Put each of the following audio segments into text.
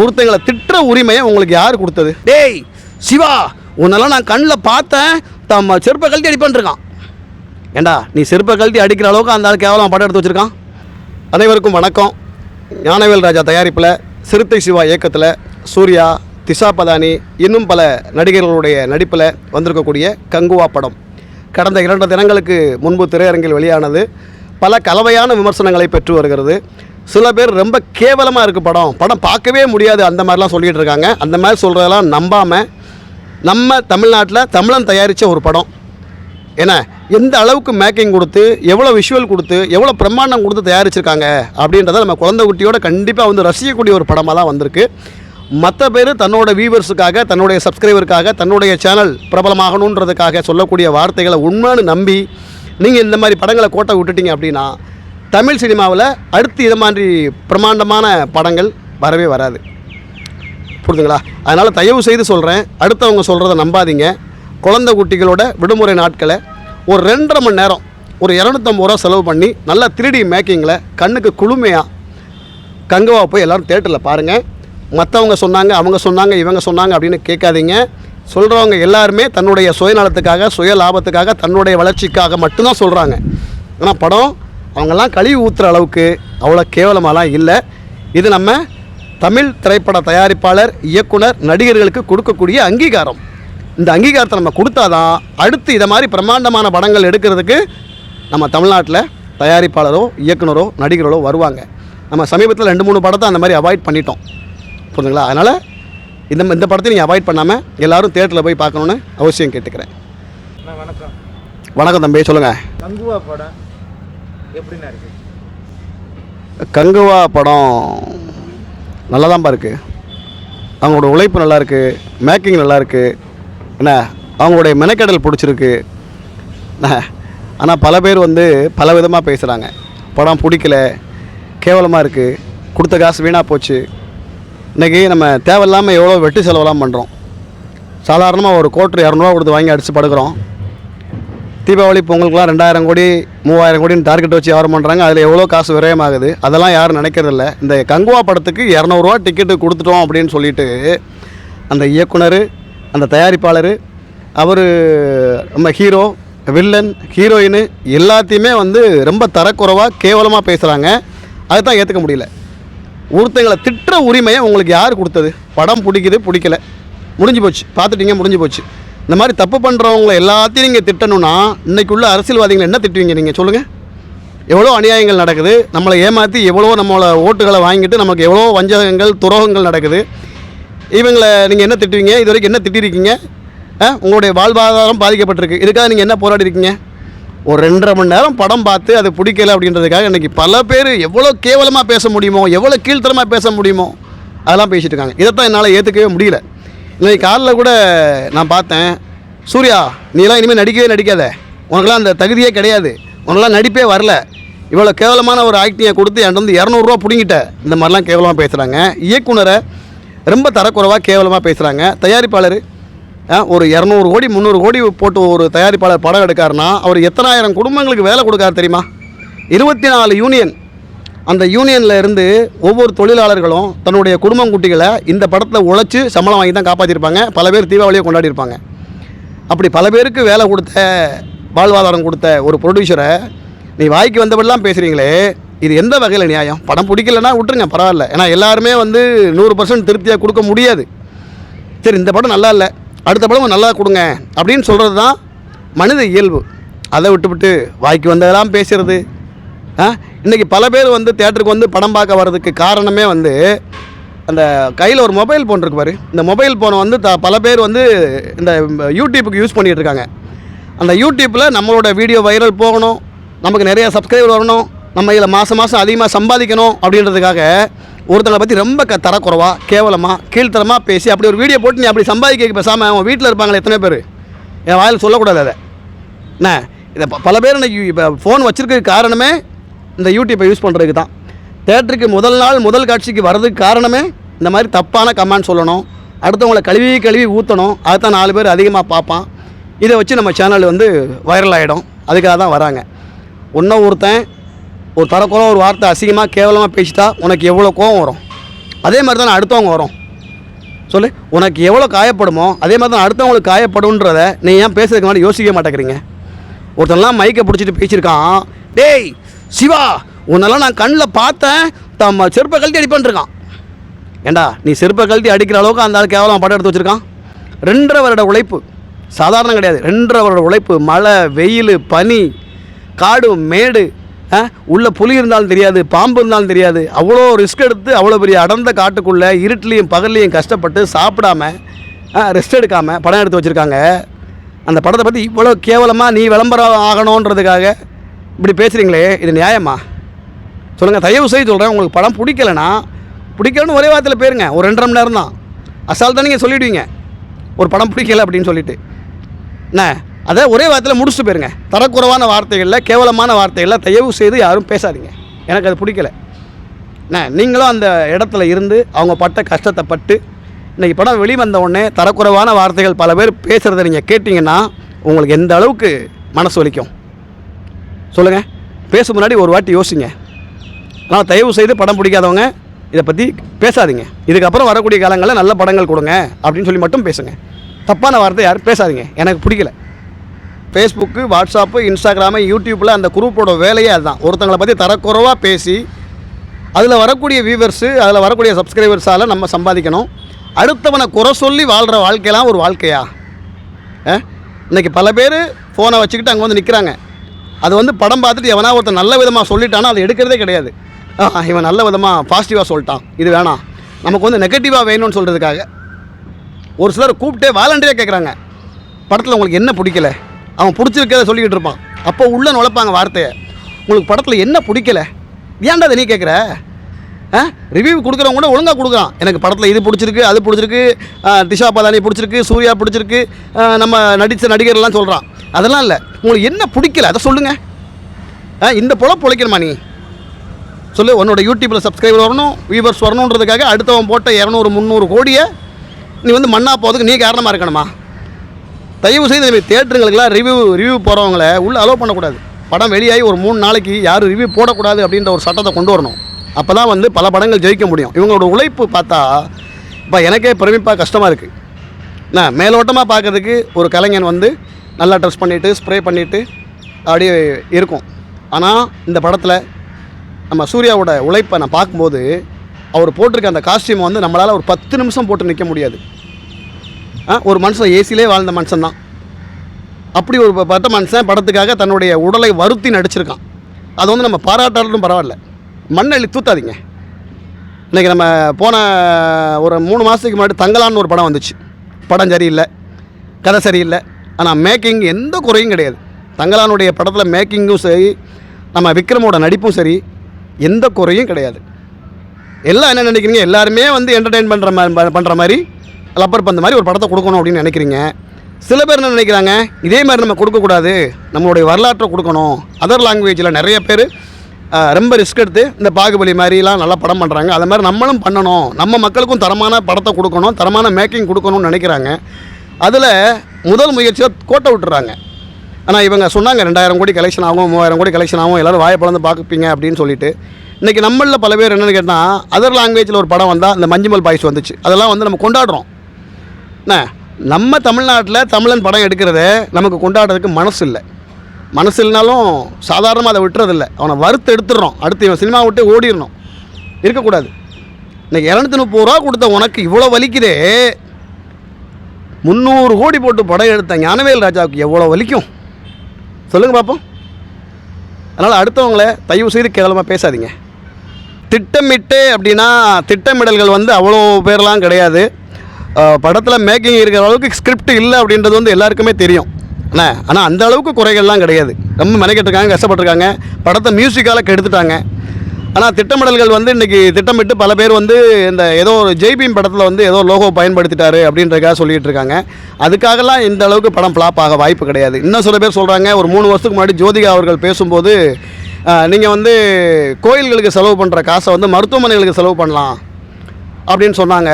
ஒருத்தங்களை திட்டுற உரிமையை உங்களுக்கு யார் கொடுத்தது? டேய் சிவா உன்னெல்லாம் நான் கண்ணில் பார்த்தேன். தம்ம செருப்பை கழட்டி அடிப்பான்ருக்கான் ஏண்டா நீ செருப்பை கழட்டி அடிக்கிற அளவுக்கு அந்த ஆள் கேவலம் படம் எடுத்து வச்சிருக்கான்? அனைவருக்கும் வணக்கம். ஞானவேல் ராஜா தயாரிப்பில் சிறுத்தை சிவா இயக்கத்தில் சூர்யா திஷா பதானி இன்னும் பல நடிகர்களுடைய நடிப்பில் வந்திருக்கக்கூடிய கங்குவா படம். கடந்த இரண்டு தினங்களுக்கு முன்பு திரையரங்கில் வெளியானது. பல கலவையான விமர்சனங்களை பெற்று வருகிறது. சில பேர் ரொம்ப கேவலமாக இருக்குது படம். படம் பார்க்கவே முடியாது. அந்த மாதிரிலாம் சொல்லிகிட்டு இருக்காங்க. அந்த மாதிரி சொல்கிறதெல்லாம் நம்பாமல் நம்ம தமிழ்நாட்டில் தமிழன் தயாரித்த ஒரு படம். ஏன்னா எந்த அளவுக்கு மேக்கிங் கொடுத்து எவ்வளோ விஷுவல் கொடுத்து எவ்வளோ பிரம்மாண்டம் கொடுத்து தயாரிச்சிருக்காங்க அப்படின்றத நம்ம குழந்தை குட்டியோட கண்டிப்பாக வந்து ரசிக்கக்கூடிய ஒரு படமாக தான் வந்திருக்கு. மற்ற பேர் தன்னோட வியூவர்ஸுக்காக தன்னுடைய சப்ஸ்கிரைபருக்காக தன்னுடைய சேனல் பிரபலமாகணுன்றதுக்காக சொல்லக்கூடிய வார்த்தைகளை உண்மைன்னு நம்பி நீங்கள் இந்த மாதிரி படங்களை கோட்டை விட்டுட்டீங்க அப்படின்னா தமிழ் சினிமாவில் அடுத்து இது மாதிரி பிரம்மாண்டமான படங்கள் வரவே வராது. புரிதுங்களா அதனால் தயவு செய்து சொல்கிறேன் அடுத்தவங்க சொல்கிறத நம்பாதீங்க. குழந்தை குட்டிகளோட விடுமுறை நாட்களை ஒரு ரெண்டரை மணி நேரம் ஒரு இரநூத்தம்பது ரூபா செலவு பண்ணி நல்லா த்ரீடி மேக்கிங்கில் கண்ணுக்கு குளுமையாக கங்கவா போய் எல்லோரும் தேட்டரில் பாருங்கள் மற்றவங்க சொன்னாங்க அவங்க சொன்னாங்க இவங்க சொன்னாங்க அப்படின்னு கேட்காதீங்க. சொல்கிறவங்க எல்லாருமே தன்னுடைய சுயநலத்துக்காக சுய லாபத்துக்காக தன்னுடைய வளர்ச்சிக்காக மட்டும்தான் சொல்கிறாங்க ஆனால் படம் அவங்கெல்லாம் கழுவி ஊற்றுற அளவுக்கு அவ்வளோ கேவலமாலாம் இல்லை. இது நம்ம தமிழ் திரைப்பட தயாரிப்பாளர் இயக்குனர் நடிகர்களுக்கு கொடுக்கக்கூடிய அங்கீகாரம். இந்த அங்கீகாரத்தை நம்ம கொடுத்தாதான் அடுத்து இதை மாதிரி பிரம்மாண்டமான படங்கள் எடுக்கிறதுக்கு நம்ம தமிழ்நாட்டில் தயாரிப்பாளரோ இயக்குனரோ நடிகர்களோ வருவாங்க. நம்ம சமீபத்தில் ரெண்டு மூணு படத்தை அந்த மாதிரி அவாய்ட் பண்ணிட்டோம். புரிஞ்சுங்களா? அதனால் இந்த இந்த படத்தை நீங்கள் அவாய்ட் பண்ணாமல் எல்லாரும் தேட்டரில் போய் பார்க்கணுன்னு அவசியம் கேட்டுக்கிறேன். வணக்கம். வணக்கம் தம்பி சொல்லுங்கள் எப்படிண்ணா இருக்கு? கங்குவா படம் நல்லா தான்ப்பா இருக்குது அவங்களோட உழைப்பு நல்லா இருக்குது மேக்கிங் நல்லா இருக்குது என்ன அவங்களுடைய மெனக்கெடல் பிடிச்சிருக்கு. ஆனால் பல பேர் வந்து பல விதமாக பேசுகிறாங்க படம் பிடிக்கல கேவலமாக இருக்குது கொடுத்த காசு வீணாக போச்சு. இன்றைக்கி நம்ம தேவையில்லாமல் எவ்வளோ வெட்டு செலவெல்லாம் பண்ணுறோம் சாதாரணமாக ஒரு கோட்ரு இரநூறுவா கொடுத்து வாங்கி அடித்து படுக்கிறோம். தீபாவளி பொங்கலுக்குலாம் ரெண்டாயிரம் கோடி மூவாயிரம் கோடின்னு டார்கெட் வச்சு வியாபாரம் பண்ணுறாங்க அதில் எவ்வளோ காசு விரயமாகுது? அதெல்லாம் யாரும் நினைக்கிறதில்ல. இந்த கங்குவா படத்துக்கு இரநூறுவா டிக்கெட்டு கொடுத்துட்டோம் அப்படின்னு சொல்லிட்டு அந்த இயக்குனர் அந்த தயாரிப்பாளர் அவர் நம்ம ஹீரோ வில்லன் ஹீரோயின் எல்லாத்தையுமே வந்து ரொம்ப தரக்குறைவாக கேவலமாக பேசுகிறாங்க அதை தான் ஏற்றுக்க முடியல. ஒருத்தங்களை திட்டுற உரிமையை உங்களுக்கு யார் கொடுத்தது? படம் பிடிக்குது பிடிக்கல. முடிஞ்சு போச்சு. பார்த்துட்டீங்க முடிஞ்சு போச்சு. இந்த மாதிரி தப்பு பண்ணுறவங்கள எல்லாத்தையும் நீங்கள் திட்டணும்னா இன்றைக்குள்ள அரசியல்வாதிகள் என்ன திட்டுவீங்க நீங்கள் சொல்லுங்கள் எவ்வளோ அநியாயங்கள் நடக்குது. நம்மளை ஏமாற்றி எவ்வளோ நம்மளை ஓட்டுகளை வாங்கிட்டு நமக்கு எவ்வளோ வஞ்சகங்கள் துரோகங்கள் நடக்குது. இவங்களை நீங்கள் என்ன திட்டுவீங்க? இது வரைக்கும் என்ன திட்டிருக்கீங்க? உங்களுடைய வாழ்வாதாரம் பாதிக்கப்பட்டிருக்கு. இதுக்காக நீங்கள் என்ன போராடி இருக்கீங்க ஒரு ரெண்டரை மணி நேரம் படம் பார்த்து அது பிடிக்கல அப்படின்றதுக்காக இன்றைக்கி பல பேர் எவ்வளோ கேவலமாக பேச முடியுமோ எவ்வளோ கீழ்த்தரமாக பேச முடியுமோ அதெல்லாம் பேசிகிட்டு இருக்காங்க. இதைத்தான் என்னால் ஏற்றுக்கவே முடியல. இன்னைக்கு காலைல கூட நான் பார்த்தேன். சூர்யா நீலாம் இனிமேல் நடிக்கவே நடிக்காத. உனக்கெல்லாம் அந்த தகுதியே கிடையாது. உனக்கெல்லாம் நடிப்பே வரல. இவ்வளோ கேவலமான ஒரு ஆக்டிங்கை கொடுத்து என்கிட்ட வந்து இரநூறுவா பிடிங்கிட்ட. இந்த மாதிரிலாம் கேவலமாக பேசுகிறாங்க இயக்குனரை ரொம்ப தரக்குறைவாக கேவலமாக பேசுகிறாங்க தயாரிப்பாளர் ஒரு இரநூறு கோடி முந்நூறு கோடி போட்டு ஒரு தயாரிப்பாளர் படம் எடுக்காருன்னா அவர் எத்தனாயிரம் குடும்பங்களுக்கு வேலை கொடுக்காரு தெரியுமா? இருபத்தி நாலு யூனியன் அந்த யூனியனில் இருந்து ஒவ்வொரு தொழிலாளர்களும் தன்னுடைய குடும்பம் குட்டிகளை இந்த படத்தில் உழைச்சி சம்பளம் வாங்கி தான் காப்பாற்றிருப்பாங்க பல பேர் தீபாவளியை கொண்டாடிருப்பாங்க அப்படி பல பேருக்கு வேலை கொடுத்த வாழ்வாதாரம் கொடுத்த ஒரு ப்ரொடியூசரை நீ வாய்க்கு வந்தபடிலாம் பேசுகிறீங்களே இது எந்த வகையில் நியாயம்? படம் பிடிக்கலன்னா விட்டுருங்க பரவாயில்ல. ஏன்னா எல்லாருமே வந்து நூறு பர்சன்ட் திருப்தியாக கொடுக்க முடியாது. சரி இந்த படம் நல்லா இல்லை அடுத்த படம் நல்லா கொடுங்க அப்படின்னு சொல்கிறது தான் மனித இயல்பு. அதை விட்டுவிட்டு வாய்க்கு வந்ததெல்லாம் பேசுகிறது ஆ இன்றைக்கி பல பேர் வந்து தேட்டருக்கு வந்து படம் பார்க்க வர்றதுக்கு காரணமே வந்து அந்த கையில் ஒரு மொபைல் ஃபோன் இருக்கு பாரு. இந்த மொபைல் ஃபோனை வந்து த பல பேர் வந்து இந்த யூடியூப்புக்கு யூஸ் பண்ணிகிட்டு இருக்காங்க அந்த யூடியூப்பில் நம்மளோட வீடியோ வைரல் போகணும். நமக்கு நிறைய சப்ஸ்கிரைபர் வரணும். நம்ம இதில் மாதம் மாதம் அதிகமாக சம்பாதிக்கணும் அப்படின்றதுக்காக ஒருத்தங்களை பற்றி ரொம்ப க தரக்குறவா கேவலமாக கீழ்த்தரமாக பேசி அப்படி ஒரு வீடியோ போட்டு நீ அப்படி சம்பாதிக்க பேசாமல் அவங்க வீட்டில் இருப்பாங்களே எத்தனை பேர்? என் வாயில் சொல்லக்கூடாது அதை. என்ன? இதை பல பேர் இன்னைக்கு இப்போ ஃபோன் வச்சுருக்க காரணமே இந்த யூடியூப்பை யூஸ் பண்ணுறதுக்கு தான். தேட்டருக்கு முதல் நாள் முதல் காட்சிக்கு வர்றதுக்கு காரணமே இந்த மாதிரி தப்பான கமெண்ட் சொல்லணும். அடுத்தவங்கள கழுவி கழுவி ஊற்றணும் அதுதான் நாலு பேர் அதிகமாக பார்ப்பான். இதை வச்சு நம்ம சேனல் வந்து வைரல் ஆகிடும் அதுக்காக தான் வராங்க. ஒன்றை ஒருத்தன் ஒரு தரக்குறை ஒரு வார்த்தை அசிங்கமாக கேவலமாக பேசிட்டா உனக்கு எவ்வளோ கோவம் வரும்? அதே மாதிரி தான் அடுத்தவங்க வரும். சொல்லு உனக்கு எவ்வளோ காயப்படுமோ அதே மாதிரி தான் அடுத்தவங்களுக்கு காயப்படுன்றத நீ ஏன் பேசுறதுக்கு முன்னாடி யோசிக்க மாட்டேங்கிறீங்க? ஒருத்தன்லாம் மைக்கை பிடிச்சிட்டு பேசியிருக்கான். டேய் சிவா உன்னெல்லாம் நான் கண்ணில் பார்த்தேன். தம்ம செருப்பை கழட்டி அடிப்பேன் ஏண்டா நீ செருப்பை கழட்டி அடிக்கிற அளவுக்கு அந்த ஆள் கேவலம் படம் எடுத்து வச்சுருக்கான்? ரெண்டரை வருட உழைப்பு. சாதாரணம் கிடையாது. ரெண்டரை வருட உழைப்பு. மழை வெயில் பனி காடு மேடு ஆ, புலி இருந்தாலும் தெரியாது பாம்பு இருந்தாலும் தெரியாது. அவ்வளோ ரிஸ்க் எடுத்து அவ்வளோ பெரிய அடர்ந்த காட்டுக்குள்ளே இருட்டிலையும் பகல்லையும் கஷ்டப்பட்டு சாப்பிடாம ரெஸ்ட் எடுக்காமல் படம் எடுத்து வச்சுருக்காங்க. அந்த படத்தை பற்றி இவ்வளோ கேவலமாக நீ விளம்பரம் ஆகணுன்றதுக்காக இப்படி பேசுகிறீங்களே இது நியாயமா? சொல்லுங்கள் தயவு செய்து சொல்கிறேன் உங்களுக்கு படம் பிடிக்கலனா பிடிக்கலன்னு ஒரே வாரத்தில் போயிருங்க ஒரு ரெண்டரை மணி நேரம் தான். அசால் தான் நீங்கள் சொல்லிவிடுவீங்க ஒரு படம் பிடிக்கல அப்படின்னு சொல்லிட்டு. என்ன? அதை ஒரே வாரத்தில் முடிச்சுட்டு போயிருங்க. தரக்குறைவான வார்த்தைகளில் கேவலமான வார்த்தைகளில் தயவு செய்து யாரும் பேசாதீங்க. எனக்கு அது பிடிக்கல. என்ன? நீங்களும் அந்த இடத்துல இருந்து அவங்க பட்ட கஷ்டத்தை பட்டு இன்றைக்கி படம் வெளிவந்த உடனே தரக்குறைவான வார்த்தைகள் பல பேர் பேசுகிறத நீங்கள் கேட்டிங்கன்னா உங்களுக்கு எந்த அளவுக்கு மனசு வலிக்கும்? சொல்லுங்கள் பேச முன்னாடி ஒரு வாட்டி யோசிங்க. ஆனால் தயவு செய்து படம் பிடிக்காதவங்க இதை பற்றி பேசாதீங்க. இதுக்கப்புறம் வரக்கூடிய காலங்களில் நல்ல படங்கள் கொடுங்க அப்படின்னு சொல்லி மட்டும் பேசுங்க. தப்பான வார்த்தை யாரும் பேசாதீங்க. எனக்கு பிடிக்கல. ஃபேஸ்புக்கு வாட்ஸ்அப்பு இன்ஸ்டாகிராமு யூடியூப்பில் அந்த குரூப்போட வேலையே அதுதான். ஒருத்தங்களை பற்றி தரக்குறைவாக பேசி அதில் வரக்கூடிய வியூவர்ஸு அதில் வரக்கூடிய சப்ஸ்கிரைபர்ஸால் நம்ம சம்பாதிக்கணும். அடுத்தவனை குறை சொல்லி வாழ்கிற வாழ்க்கையெல்லாம் ஒரு வாழ்க்கையா? ஆ? இன்னைக்கு பல பேர் ஃபோனை வச்சுக்கிட்டு அங்கே வந்து நிற்கிறாங்க அது வந்து படம் பார்த்துட்டு எவனா ஒருத்தன் நல்ல விதமாக சொல்லிட்டானா அதை எடுக்கிறதே கிடையாது. இவன் நல்ல விதமாக பாசிட்டிவாக சொல்லிட்டான். இது வேணாம். நமக்கு வந்து நெகட்டிவாக வேணும்னு சொல்கிறதுக்காக ஒரு சிலர் கூப்பிட்டே வாலண்டியாக கேட்குறாங்க படத்தில் உங்களுக்கு என்ன பிடிக்கல? அவன் பிடிச்சிருக்கிறத சொல்லிக்கிட்டு இருப்பான். அப்போ உள்ள நுழைப்பாங்க வார்த்தையை. உங்களுக்கு படத்தில் என்ன பிடிக்கல? ஏன்டா அதை நீ கேட்குற ஆ ரிவ்யூ கொடுக்குறவங்க கூட ஒழுங்காக கொடுக்குறான். எனக்கு படத்தில் இது பிடிச்சிருக்கு அது பிடிச்சிருக்கு. திஷா பதானி பிடிச்சிருக்கு சூர்யா பிடிச்சிருக்கு. நம்ம நடித்த நடிகர்லாம் சொல்கிறான் அதெல்லாம் இல்லை. உங்களுக்கு என்ன பிடிக்கல அதை சொல்லுங்கள் ஆ இந்த பொழப்பு பொழைக்கணுமா நீ? சொல்லு உன்னோட யூடியூப்பில் சப்ஸ்கிரைபர் வரணும் வியூவர்ஸ் வரணுன்றதுக்காக அடுத்தவன் போட்ட இரநூறு முந்நூறு கோடியை நீ வந்து மண்ணா போகிறதுக்கு நீ காரணமாக இருக்கணுமா? தயவு செய்து இந்த தேட்டருங்களுக்கெல்லாம் ரிவ்யூ ரிவ்யூ போகிறவங்கள உள்ளே அலோவ் பண்ணக்கூடாது. படம் வெளியாகி ஒரு மூணு நாளைக்கு யாரும் ரிவ்யூ போடக்கூடாது அப்படின்ற ஒரு சட்டத்தை கொண்டு வரணும். அப்போ தான் வந்து பல படங்கள் ஜெயிக்க முடியும். இவங்களோட உழைப்பு பார்த்தா இப்போ எனக்கே பிரமிப்பாக கஷ்டமாக இருக்குது நான் மேலோட்டமாக பார்க்கறதுக்கு ஒரு கலைஞன் வந்து நல்லா ட்ரெஸ் பண்ணிவிட்டு ஸ்ப்ரே பண்ணிவிட்டு அப்படியே இருக்கும். ஆனால் இந்த படத்தில் நம்ம சூர்யாவோட உழைப்பை நான் பார்க்கும்போது அவர் போட்டிருக்க அந்த காஸ்டியூமை வந்து நம்மளால் ஒரு பத்து நிமிஷம் போட்டு நிற்க முடியாது. ஆ, ஒரு மனுஷன் ஏசிலே வாழ்ந்த மனுஷன் தான். அப்படி ஒரு பத்த பட்ட மனுஷன் படத்துக்காக தன்னுடைய உடலை வருத்தி நடிச்சிருக்கான். அது வந்து நம்ம பாராட்டாலும் பரவாயில்ல. மண்ணெளி தூத்தாதீங்க. இன்றைக்கி நம்ம போன ஒரு மூணு மாதத்துக்கு முன்னாடி தங்கலான்னு ஒரு படம் வந்துச்சு. படம் சரியில்லை. கதை சரியில்லை. ஆனால் மேக்கிங் எந்த குறையும் கிடையாது. தங்கலானுடைய படத்தில் மேக்கிங்கும் சரி நம்ம விக்ரமோட நடிப்பும் சரி எந்த குறையும் கிடையாது. எல்லாம் என்ன நினைக்கிறீங்க? எல்லாருமே வந்து என்டர்டெயின் பண்ணுற மாதிரி பண்ணுற மாதிரி லப்பர் பந்த மாதிரி ஒரு படத்தை கொடுக்கணும் அப்படின்னு நினைக்கிறீங்க. சில பேர் என்ன நினைக்கிறாங்க? இதே மாதிரி நம்ம கொடுக்கக்கூடாது. நம்மளுடைய வரலாற்றை கொடுக்கணும். அதர் லாங்குவேஜில் நிறைய பேர் ரொம்ப ரிஸ்க் எடுத்து இந்த பாகுபலி மாதிரிலாம் நல்லா படம் பண்ணுறாங்க அதை மாதிரி நம்மளும் பண்ணணும். நம்ம மக்களுக்கும் தரமான படத்தை கொடுக்கணும். தரமான மேக்கிங் கொடுக்கணும்னு நினைக்கிறாங்க. அதில் முதல் முயற்சியை கோட்டை விட்டுறாங்க. ஆனால் இவங்க சொன்னாங்க ரெண்டாயிரம் கோடி கலெக்ஷன் ஆகும் மூவாயிரம் கோடி கலெக்ஷன் ஆகும் எல்லோரும் வாயை பழந்து பார்ப்பீங்க அப்படின்னு சொல்லிட்டு. இன்றைக்கி நம்மளில் பல பேர் என்னென்னு கேட்டால் அதர் லாங்குவேஜில் ஒரு படம் வந்தால் இந்த மஞ்சுமல் பாய்ஸ் வந்துச்சு. அதெல்லாம் வந்து நம்ம கொண்டாடுறோம். என்ன? நம்ம தமிழ்நாட்டில் தமிழன் படம் எடுக்கிறத நமக்கு கொண்டாடுறதுக்கு மனசு இல்லை. மனசு இல்லைனாலும் சாதாரணமாக அதை விட்டுறதில்ல அவனை வறுத்து எடுத்துடுறோம். அடுத்து இவன் சினிமா விட்டு ஓடிடணும். இருக்கக்கூடாது. இன்றைக்கி இரநூத்தி முப்பது ரூபா கொடுத்த உனக்கு இவ்வளோ வலிக்குதே முந்நூறு கோடி போட்டு படம் எடுத்த ஞானவேல் ராஜாவுக்கு எவ்வளோ வலிக்கும்? சொல்லுங்கள் பார்ப்போம் அதனால் அடுத்தவங்கள தயவு செய்து கேவலமாக பேசாதீங்க. திட்டமிட்டு அப்படின்னா திட்டமிடல்கள் வந்து அவ்வளோ பேர்லாம் கிடையாது. படத்தில் மேக்கிங் இருக்கிற அளவுக்கு ஸ்கிரிப்ட் இல்லை அப்படின்றது வந்து எல்லாருக்குமே தெரியும். அண்ணா ஆனால் அந்த அளவுக்கு குறைகள்லாம் கிடையாது. ரொம்ப மெனக்கெட்டுருக்காங்க கஷ்டப்பட்டுருக்காங்க. படத்தை மியூசிக்கால் கெடுத்துட்டாங்க. ஆனால் திட்டமிடல்கள் வந்து இன்றைக்கி திட்டமிட்டு பல பேர் வந்து இந்த ஏதோ ஒரு ஜெய்பீம் படத்தில் வந்து ஏதோ லோகோ பயன்படுத்திட்டாரு அப்படின்றக்காக சொல்லிட்டு இருக்காங்க. அதுக்காகலாம் இந்த அளவுக்கு படம் ஃப்ளாப் ஆக வாய்ப்பு கிடையாது. இன்னும் சில பேர் சொல்கிறாங்க ஒரு மூணு வருஷத்துக்கு முன்னாடி ஜோதிகா அவர்கள் பேசும்போது நீங்கள் வந்து கோயில்களுக்கு செலவு பண்ணுற காசை வந்து மருத்துவமனைகளுக்கு செலவு பண்ணலாம் அப்படின்னு சொன்னாங்க.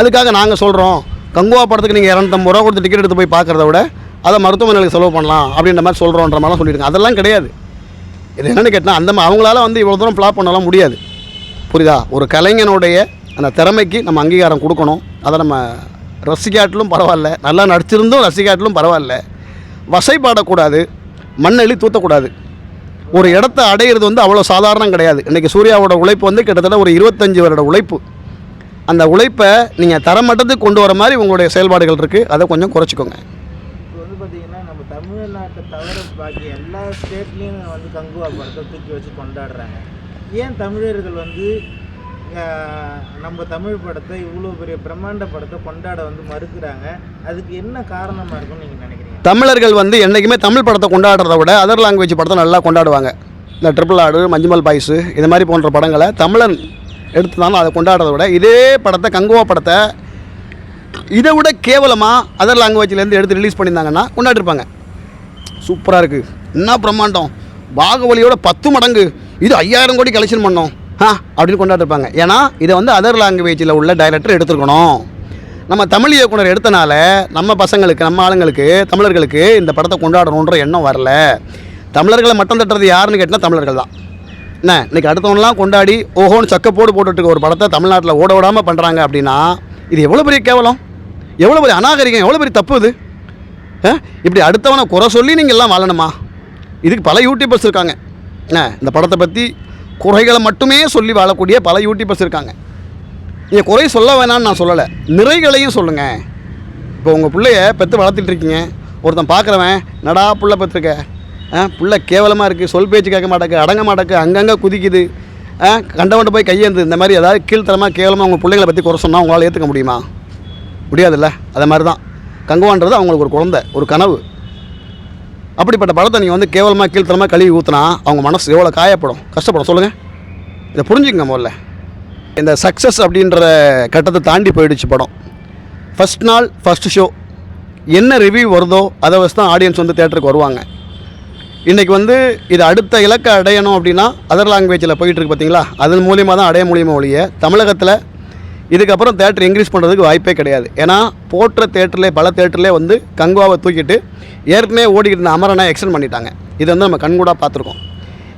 அதுக்காக நாங்கள் சொல்கிறோம் கங்குவா படத்துக்கு நீங்கள் இரநூத்தம்பது ரூபா கொடுத்து டிக்கெட் எடுத்து போய் பார்க்குறத விட அதை மருத்துவமனைகளுக்கு செலவு பண்ணலாம் அப்படின்ற மாதிரி சொல்கிறோன்ற மாதிரிலாம் சொல்லியிருக்காங்க. அதெல்லாம் கிடையாது. இது என்னென்னு கேட்டால் அந்த அவங்களால வந்து இவ்வளோ தூரம் ஃப்ளாப் பண்ணலாம் முடியாது. புரியுதா? ஒரு கலைஞனுடைய அந்த திறமைக்கு நம்ம அங்கீகாரம் கொடுக்கணும். அதை நம்ம ரசிக்காட்டிலும் பரவாயில்ல. நல்லா நடிச்சிருந்தும் ரசிக்காட்டிலும் பரவாயில்ல. வசைப்பாடக்கூடாது. மண்ணெளி தூத்தக்கூடாது. ஒரு இடத்த அடையிறது வந்து அவ்வளோ சாதாரணம் கிடையாது. இன்றைக்கி சூர்யாவோட உழைப்பு வந்து கிட்டத்தட்ட ஒரு இருபத்தஞ்சி வருட உழைப்பு. அந்த உழைப்பை நீங்கள் தரமட்டத்துக்கு கொண்டு வர மாதிரி உங்களுடைய செயல்பாடுகள் இருக்குது அதை கொஞ்சம் குறைச்சிக்கோங்க இப்போ வந்து பார்த்தீங்கன்னா நம்ம தமிழ்நாட்டை தவிர பாக்கி எல்லா ஸ்டேட்லேயும் வந்து கங்குவா படத்தை தூக்கி வச்சு கொண்டாடுறாங்க. ஏன் தமிழர்கள் வந்து நம்ம தமிழ் படத்தை இவ்வளோ பெரிய பிரம்மாண்ட படத்தை கொண்டாட வந்து மறுக்கிறாங்க? அதுக்கு என்ன காரணமாக இருக்கும்னு நீங்கள் நினைக்கிறீங்க? தமிழர்கள் வந்து என்றைக்குமே தமிழ் படத்தை கொண்டாடுறத விட அதர் லாங்குவேஜ் படத்தை நல்லா கொண்டாடுவாங்க. இந்த ட்ரிபிள் ஆடு மஞ்சுமல் பாய்ஸு இது மாதிரி போன்ற படங்களை தமிழன் எடுத்துனாலும் அதை கொண்டாடுறத விட இதே படத்தை கங்குவா படத்தை இதை விட கேவலமாக அதர் லாங்குவேஜ்லேருந்து எடுத்து ரிலீஸ் பண்ணியிருந்தாங்கன்னா கொண்டாடிருப்பாங்க. சூப்பராக இருக்குது என்ன பிரம்மாண்டம்? பாகுபலியோட பத்து மடங்கு. இது ஐயாயிரம் கோடி கலெக்ஷன் பண்ணோம். ஆ அப்படின்னு கொண்டாடிருப்பாங்க ஏன்னா இதை வந்து அதர் லாங்குவேஜில் உள்ள டைரக்டர் எடுத்துருக்கணும். நம்ம தமிழ் இயக்குனர் எடுத்தனால நம்ம பசங்களுக்கு நம்ம ஆளுங்களுக்கு தமிழர்களுக்கு இந்த படத்தை கொண்டாடணுன்ற எண்ணம் வரல. தமிழர்களை மட்டம் தட்டுறது யாருன்னு கேட்டால் தமிழர்கள் தான். என்ன? இன்னைக்கு அடுத்தவங்களாம் கொண்டாடி ஓஹோன்னு சக்கப்போடு போட்டுட்டு இருக்க ஒரு படத்தை தமிழ்நாட்டில் ஓட விடாமல் பண்ணுறாங்க அப்படின்னா இது எவ்வளோ பெரிய கேவலம்? எவ்வளோ பெரிய அநாகரிகம்? எவ்வளோ பெரிய தப்பு இது? இப்படி அடுத்தவனை குறை சொல்லி நீங்கள் எல்லாம் வாழணுமா? இதுக்கு பல யூடியூபர்ஸ் இருக்காங்க. இந்த படத்தை பற்றி குறைகளை மட்டுமே சொல்லி வாழக்கூடிய பல யூடியூபர்ஸ் இருக்காங்க. நீங்கள் குறை சொல்ல வேணாம்னு நான் சொல்லலை. நிறைகளையும் சொல்லுங்கள் இப்போ உங்கள் பிள்ளைய பெற்று வளர்த்துட்டு இருக்கீங்க. ஒருத்தன் பார்க்குறவன் நடா புள்ள பெற்றுருக்க ஆ புள்ள கேவலமாக இருக்குது சொல் பேச்சு கேட்க மாட்டேக்கு அடங்க மாட்டேக்கு அங்கங்கே குதிக்குது. ஆ கண்டவன்ட்டு போய் கையேந்து இந்த மாதிரி ஏதாவது கீழ்த்தரமாக கேவலமாக உங்கள் பிள்ளைங்களை பற்றி குறை சொன்னால் உங்களால் ஏற்றுக்க முடியுமா? முடியாதுல்ல? அதை மாதிரி தான் கங்குவான்றது அவங்களுக்கு ஒரு குழந்தை ஒரு கனவு. அப்படிப்பட்ட படத்தை நீங்கள் வந்து கேவலமாக கீழ்த்தரமாக கழுவி ஊற்றினா அவங்க மனசு எவ்வளோ காயப்படும்? கஷ்டப்படும். சொல்லுங்கள் இதை புரிஞ்சுக்கங்க முதல்ல. இந்த சக்ஸஸ் அப்படின்ற கட்டத்தை தாண்டி போயிடுச்சு படம். ஃபஸ்ட் நாள் ஃபஸ்ட் ஷோ என்ன ரிவ்யூ வருதோ அதை வச்சு தான் ஆடியன்ஸ் வந்து தேட்டருக்கு வருவாங்க. இன்றைக்கி வந்து இது அடுத்த இலக்கை அடையணும் அப்படின்னா அதர் லாங்குவேஜில் போயிட்டுருக்கு பார்த்தீங்களா அதன் மூலியமாக தான் அடைய முடியுமா ஒழிய தமிழகத்தில் இதுக்கப்புறம் தேட்டர் இன்க்ரீஸ் பண்ணுறதுக்கு வாய்ப்பே கிடையாது. ஏன்னா போற்ற தேட்டரில் பல தேட்டர்லேயே வந்து கங்குவாவை தூக்கிட்டு ஏற்கனவே ஓடிக்கிட்டு இருந்த அமரனை எக்ஸ்டெண்ட் பண்ணிட்டாங்க. இது வந்து நம்ம கண்கூடாக பார்த்துருக்கோம்.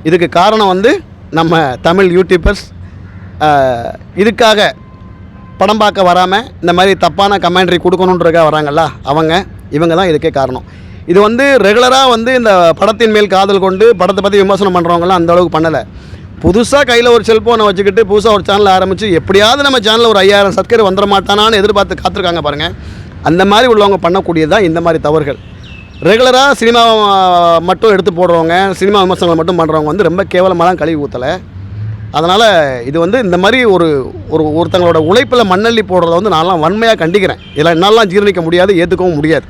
இதுக்கு காரணம் வந்து நம்ம தமிழ் யூடியூபர்ஸ் இதுக்காக படம் பார்க்க வராமல் இந்த மாதிரி தப்பான கமெண்ட்ரி கொடுக்கணுன்றதுக்காக வராங்கல்ல அவங்க இவங்க தான் இதுக்கே காரணம். இது வந்து ரெகுலராக வந்து இந்த படத்தின் மேல் காதல் கொண்டு படத்தை பற்றி விமர்சனம் பண்ணுறவங்களாம் அந்த அளவுக்கு பண்ணலை. புதுசாக கையில் ஒரு செல்ஃபோனை வச்சுக்கிட்டு புதுசாக ஒரு சேனல் ஆரம்பித்து எப்படியாவது நம்ம சேனலில் ஒரு ஐயாயிரம் சப்ஸ்கிரைபர் வந்துட மாட்டானான்னு எதிர்பார்த்து காத்திருக்காங்க பாருங்கள் அந்த மாதிரி உள்ளவங்க பண்ணக்கூடியது தான் இந்த மாதிரி தவறுகள். ரெகுலராக சினிமா மட்டும் எடுத்து போடுறவங்க சினிமா விமர்சனங்கள் மட்டும் பண்ணுறவங்க வந்து ரொம்ப கேவலமாக கழுவி ஊற்றலை அதனால் இது வந்து இந்த மாதிரி ஒரு ஒரு ஒருத்தங்களோட உழைப்பில் மண்ணள்ளி போடுறத வந்து நான்லாம் வன்மையாக கண்டிக்கிறேன். இதெல்லாம் என்னாலாம் ஜீரணிக்க முடியாது ஏற்றுக்கவும் முடியாது.